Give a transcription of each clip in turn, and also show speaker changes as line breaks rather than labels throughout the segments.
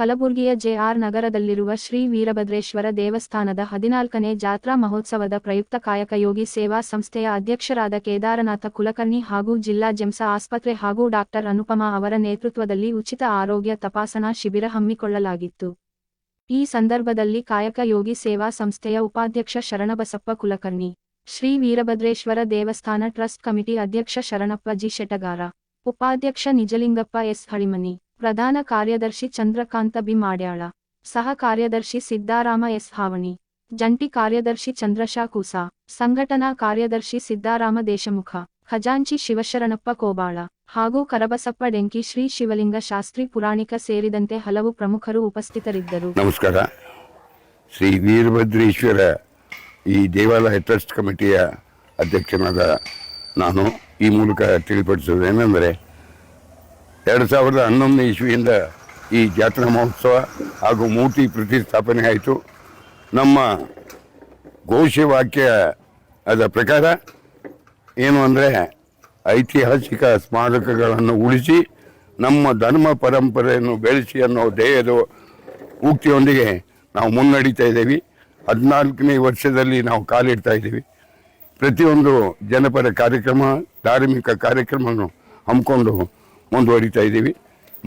ಕಲಬುರ್ಗಿಯ JR ನಗರದಲ್ಲಿರುವ ಶ್ರೀ ವೀರಭದ್ರೇಶ್ವರ ದೇವಸ್ಥಾನದ ಹದಿನಾಲ್ಕನೇ ಜಾತ್ರಾ ಮಹೋತ್ಸವದ ಪ್ರಯುಕ್ತ ಕಾಯಕಯೋಗಿ ಸೇವಾ ಸಂಸ್ಥೆಯ ಅಧ್ಯಕ್ಷರಾದ ಕೇದಾರನಾಥ ಕುಲಕರ್ಣಿ ಹಾಗೂ ಜಿಲ್ಲಾ ಜೆಮ್ಸ ಆಸ್ಪತ್ರೆ ಹಾಗೂ ಡಾಕ್ಟರ್ ಅನುಪಮಾ ಅವರ ನೇತೃತ್ವದಲ್ಲಿ ಉಚಿತ ಆರೋಗ್ಯ ತಪಾಸಣಾ ಶಿಬಿರ ಹಮ್ಮಿಕೊಳ್ಳಲಾಗಿತ್ತು. ಈ ಸಂದರ್ಭದಲ್ಲಿ ಕಾಯಕ ಯೋಗಿ ಸೇವಾ ಸಂಸ್ಥೆಯ ಉಪಾಧ್ಯಕ್ಷ ಶರಣಬಸಪ್ಪ ಕುಲಕರ್ಣಿ, ಶ್ರೀ ವೀರಭದ್ರೇಶ್ವರ ದೇವಸ್ಥಾನ ಟ್ರಸ್ಟ್ ಕಮಿಟಿ ಅಧ್ಯಕ್ಷ ಶರಣಪ್ಪ ಜಿ. ಶೆಟಗಾರ ಉಪಾಧ್ಯಕ್ಷ ನಿಜಲಿಂಗಪ್ಪ ಎಸ್. ಹಳಿಮನಿ ಪ್ರಧಾನ ಕಾರ್ಯದರ್ಶಿ ಚಂದ್ರಕಾಂತ ಬಿ ಮಾಡ್ಯಾಳ ಸಹ ಕಾರ್ಯದರ್ಶಿ ಸಿದ್ದಾರಾಮ ಎಸ್. ಹಾವಣಿ, ಜಂಟಿ ಕಾರ್ಯದರ್ಶಿ ಚಂದ್ರಶಾ ಕೂಸಾ, ಸಂಘಟನಾ ಕಾರ್ಯದರ್ಶಿ ಸಿದ್ದಾರಾಮ ದೇಶಮುಖ, ಖಜಾಂಚಿ ಶಿವಶರಣಪ್ಪ ಕೋಬಾಳ ಹಾಗೂ ಕರಬಸಪ್ಪ ಡೆಂಕಿ ಶ್ರೀ ಶಿವಲಿಂಗ ಶಾಸ್ತ್ರಿ ಪುರಾಣಿಕ ಸೇರಿದಂತೆ ಹಲವು ಪ್ರಮುಖರು ಉಪಸ್ಥಿತರಿದ್ದರು.
ನಮಸ್ಕಾರ. ಶ್ರೀ ವೀರಭದ್ರೇಶ್ವರ ಈ ದೇವಾಲಯ ಟ್ರಸ್ಟ್ ಕಮಿಟಿಯ ಅಧ್ಯಕ್ಷನಾದ ನಾನು. ಈ ಮೂಲಕ ತಿಳಿಪಡಿಸೋದು ಏನೆಂದರೆ ಎರಡು ಸಾವಿರದ ಹನ್ನೊಂದನೇ ಇಸ್ವಿಯಿಂದ ಈ ಜಾತ್ರಾ ಮಹೋತ್ಸವ ಹಾಗೂ ಮೂರ್ತಿ ಪ್ರತಿಷ್ಠಾಪನೆ ಆಯಿತು. ನಮ್ಮ ಘೋಷವಾಕ್ಯ ಅದರ ಪ್ರಕಾರ ಏನು ಅಂದರೆ ಐತಿಹಾಸಿಕ ಸ್ಮಾರಕಗಳನ್ನು ಉಳಿಸಿ ನಮ್ಮ ಧರ್ಮ ಪರಂಪರೆಯನ್ನು ಬೆಳೆಸಿ ಅನ್ನೋ ಧ್ಯೇಯದ ಉಕ್ತಿಯೊಂದಿಗೆ ನಾವು ಮುನ್ನಡೀತಾ ಇದ್ದೀವಿ. ಹದಿನಾಲ್ಕನೇ ವರ್ಷದಲ್ಲಿ ನಾವು ಕಾಲಿಡ್ತಾ ಇದ್ದೀವಿ. ಪ್ರತಿಯೊಂದು ಜನಪರ ಕಾರ್ಯಕ್ರಮ, ಧಾರ್ಮಿಕ ಕಾರ್ಯಕ್ರಮವನ್ನು ಹಮ್ಮಿಕೊಂಡು ಮುಂದುವರಿತಾ ಇದ್ದೀವಿ.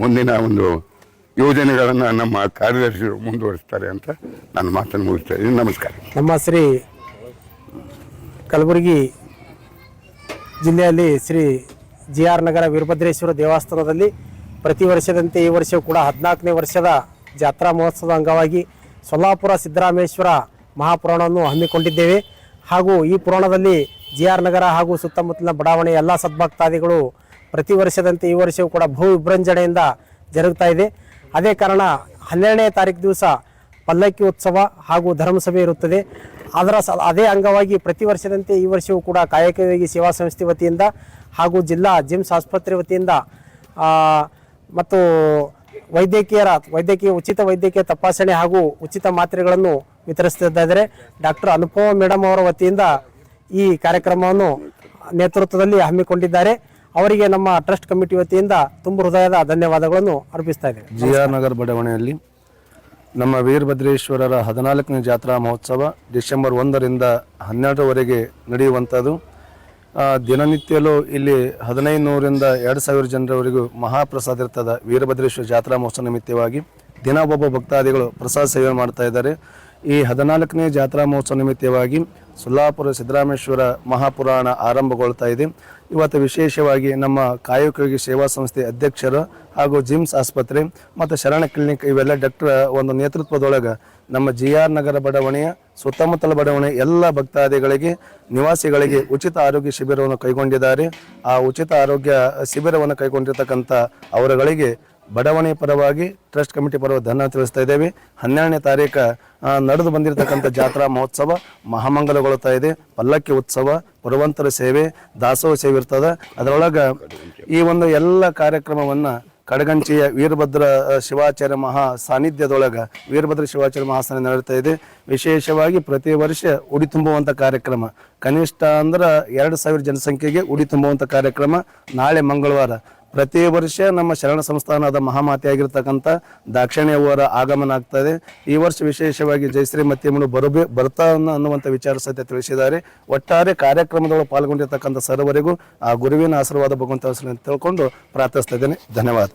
ಮುಂದಿನ ಒಂದು ಯೋಜನೆಗಳನ್ನು ನಮ್ಮ ಕಾರ್ಯದರ್ಶಿಗಳು ಮುಂದುವರಿಸ್ತಾರೆ ಅಂತ ನಾನು ಮಾತನ್ನು ಮುಗಿಸ್ತಾ ಇದ್ದೀನಿ. ನಮಸ್ಕಾರ.
ನಮ್ಮ ಶ್ರೀ ಕಲಬುರಗಿ ಜಿಲ್ಲೆಯಲ್ಲಿ ಶ್ರೀ ಜಿ ಆರ್ ನಗರ ವೀರಭದ್ರೇಶ್ವರ ದೇವಸ್ಥಾನದಲ್ಲಿ ಪ್ರತಿ ವರ್ಷದಂತೆ ಈ ವರ್ಷವೂ ಕೂಡ ಹದಿನಾಲ್ಕನೇ ವರ್ಷದ ಜಾತ್ರಾ ಮಹೋತ್ಸವದ ಅಂಗವಾಗಿ ಸೊಲ್ಲಾಪುರ ಸಿದ್ದರಾಮೇಶ್ವರ ಮಹಾಪುರಾಣವನ್ನು ಹಮ್ಮಿಕೊಂಡಿದ್ದೇವೆ. ಹಾಗೂ ಈ ಪುರಾಣದಲ್ಲಿ ಜಿ ಆರ್ ನಗರ ಹಾಗೂ ಸುತ್ತಮುತ್ತಲಿನ ಬಡಾವಣೆಯ ಎಲ್ಲ ಸದ್ಭಕ್ತಾದಿಗಳು ಪ್ರತಿ ವರ್ಷದಂತೆ ಈ ವರ್ಷವೂ ಕೂಡ ಭೂ ವಿಭ್ರಂಜನೆಯಿಂದ ಜರುಗ್ತಾ ಇದೆ. ಅದೇ ಕಾರಣ ಹನ್ನೆರಡನೇ ತಾರೀಕು ದಿವಸ ಪಲ್ಲಕ್ಕಿ ಉತ್ಸವ ಹಾಗೂ ಧರ್ಮಸಭೆ ಇರುತ್ತದೆ. ಅದರ ಸ, ಅದೇ ಅಂಗವಾಗಿ ಪ್ರತಿ ವರ್ಷದಂತೆ ಈ ವರ್ಷವೂ ಕೂಡ ಕಾಯಕಯೋಗಿ ಸೇವಾ ಸಂಸ್ಥೆ ವತಿಯಿಂದ ಹಾಗೂ ಜಿಲ್ಲಾ ಜಿಮ್ಸ್ ಆಸ್ಪತ್ರೆ ವತಿಯಿಂದ ಮತ್ತು ವೈದ್ಯಕೀಯರ, ವೈದ್ಯಕೀಯ, ಉಚಿತ ವೈದ್ಯಕೀಯ ತಪಾಸಣೆ ಹಾಗೂ ಉಚಿತ ಮಾತ್ರೆಗಳನ್ನು ವಿತರಿಸುತ್ತಿದ್ದಾರೆ ಡಾಕ್ಟರ್ ಅನುಪಮ ಮೇಡಮ್ ಅವರ ವತಿಯಿಂದ ಈ ಕಾರ್ಯಕ್ರಮವನ್ನು ನೇತೃತ್ವದಲ್ಲಿ ಹಮ್ಮಿಕೊಂಡಿದ್ದಾರೆ. ಅವರಿಗೆ ನಮ್ಮ ಟ್ರಸ್ಟ್ ಕಮಿಟಿ ವತಿಯಿಂದ ತುಂಬ ಹೃದಯದ ಧನ್ಯವಾದಗಳನ್ನು ಅರ್ಪಿಸ್ತಾ ಇದ್ದೇವೆ
ಜಿ ಆರ್ ನಗರ್ ಬಡಾವಣೆಯಲ್ಲಿ ನಮ್ಮ ವೀರಭದ್ರೇಶ್ವರರ ಹದಿನಾಲ್ಕನೇ ಜಾತ್ರಾ ಮಹೋತ್ಸವ ಡಿಸೆಂಬರ್ ಒಂದರಿಂದ ಹನ್ನೆರಡರವರೆಗೆ ನಡೆಯುವಂಥದ್ದು. ದಿನನಿತ್ಯಲೂ ಇಲ್ಲಿ ಹದಿನೈದು ನೂರಿಂದ ಎರಡು ಸಾವಿರ ಜನರವರೆಗೂ ಮಹಾಪ್ರಸಾದ ಇರ್ತದೆ ವೀರಭದ್ರೇಶ್ವರ ಜಾತ್ರಾ ಮಹೋತ್ಸವ ನಿಮಿತ್ತವಾಗಿ ದಿನ ಒಬ್ಬ ಭಕ್ತಾದಿಗಳು ಪ್ರಸಾದ ಸೇವೆ ಮಾಡ್ತಾ ಇದ್ದಾರೆ. ಈ ಹದಿನಾಲ್ಕನೇ ಜಾತ್ರಾ ಮಹೋತ್ಸವ ನಿಮಿತ್ತವಾಗಿ ಸೊಲ್ಲಾಪುರ ಸಿದ್ದರಾಮೇಶ್ವರ ಮಹಾಪುರಾಣ ಆರಂಭಗೊಳ್ತಾ ಇದೆ. ಇವತ್ತು ವಿಶೇಷವಾಗಿ ನಮ್ಮ ಕಾಯಕಯೋಗಿ ಸೇವಾ ಸಂಸ್ಥೆ ಅಧ್ಯಕ್ಷರು ಹಾಗೂ ಜಿಮ್ಸ್ ಆಸ್ಪತ್ರೆ ಮತ್ತು ಶರಣ ಕ್ಲಿನಿಕ್ ಇವೆಲ್ಲ ಡಾಕ್ಟರ್ ಒಂದು ನೇತೃತ್ವದೊಳಗೆ ನಮ್ಮ ಜಿ ಆರ್ ನಗರ ಬಡಾವಣೆಯ ಸುತ್ತಮುತ್ತಲ ಬಡಾವಣೆ ಎಲ್ಲ ಭಕ್ತಾದಿಗಳಿಗೆ, ನಿವಾಸಿಗಳಿಗೆ ಉಚಿತ ಆರೋಗ್ಯ ಶಿಬಿರವನ್ನು ಕೈಗೊಂಡಿದ್ದಾರೆ. ಆ ಉಚಿತ ಆರೋಗ್ಯ ಶಿಬಿರವನ್ನು ಕೈಗೊಂಡಿರ್ತಕ್ಕಂಥ ಅವರುಗಳಿಗೆ ಬಡಾವಣೆ ಪರವಾಗಿ ಟ್ರಸ್ಟ್ ಕಮಿಟಿ ಪರವಾಗಿ ಧನ್ಯವಾದ ತಿಳಿಸ್ತಾ ಇದ್ದೇವೆ. ಹನ್ನೆರಡನೇ ತಾರೀಕು ನಡೆದು ಬಂದಿರತಕ್ಕಂಥ ಜಾತ್ರಾ ಮಹೋತ್ಸವ ಮಹಾಮಂಗಲಗೊಳ್ತಾ ಇದೆ. ಪಲ್ಲಕ್ಕಿ ಉತ್ಸವ, ಪುರವಂತರ ಸೇವೆ, ದಾಸೋಹ ಸೇವೆ ಇರ್ತದೆ. ಅದರೊಳಗೆ ಈ ಒಂದು ಎಲ್ಲ ಕಾರ್ಯಕ್ರಮವನ್ನು ಕಡಗಂಚಿಯ ವೀರಭದ್ರ ಶಿವಾಚಾರ್ಯ ಮಹಾ ಸಾನ್ನಿಧ್ಯದೊಳಗೆ ವೀರಭದ್ರ ಶಿವಾಚಾರ್ಯ ಮಹಾಸ್ಥಾನ ನಡೀತಾ ಇದೆ. ವಿಶೇಷವಾಗಿ ಪ್ರತಿ ವರ್ಷ ಉಡಿ ತುಂಬುವಂಥ ಕಾರ್ಯಕ್ರಮ. ಕನಿಷ್ಠ ಅಂದ್ರೆ ಎರಡು ಸಾವಿರ ಜನಸಂಖ್ಯೆಗೆ ಉಡಿ ತುಂಬುವಂಥ ಕಾರ್ಯಕ್ರಮ ನಾಳೆ ಮಂಗಳವಾರ. ಪ್ರತಿ ವರ್ಷ ನಮ್ಮ ಶರಣ ಸಂಸ್ಥಾನದ ಮಹಾಮಾತೆಯಾಗಿರ್ತಕ್ಕಂಥ ದಾಕ್ಷಿಣ್ಯವರ ಆಗಮನ ಆಗ್ತಾ ಇದೆ ಈ ವರ್ಷ ವಿಶೇಷವಾಗಿ ಜಯಶ್ರೀ ಮತ್ತಿಯಮ್ಮನು ಬರಬೇ ಬರ್ತಾನ ಅನ್ನೋ- ಅನ್ನುವಂಥ ವಿಚಾರ ಸಹಿತ ತಿಳಿಸಿದ್ದಾರೆ. ಒಟ್ಟಾರೆ ಕಾರ್ಯಕ್ರಮದೊಳಗೆ ಪಾಲ್ಗೊಂಡಿರ್ತಕ್ಕಂಥ ಸರ್ವರಿಗೂ ಆ ಗುರುವಿನ ಆಶೀರ್ವಾದ ಭಗವಂತ ತಿಳ್ಕೊಂಡು ಪ್ರಾರ್ಥಿಸ್ತಾ ಇದ್ದೇನೆ. ಧನ್ಯವಾದ.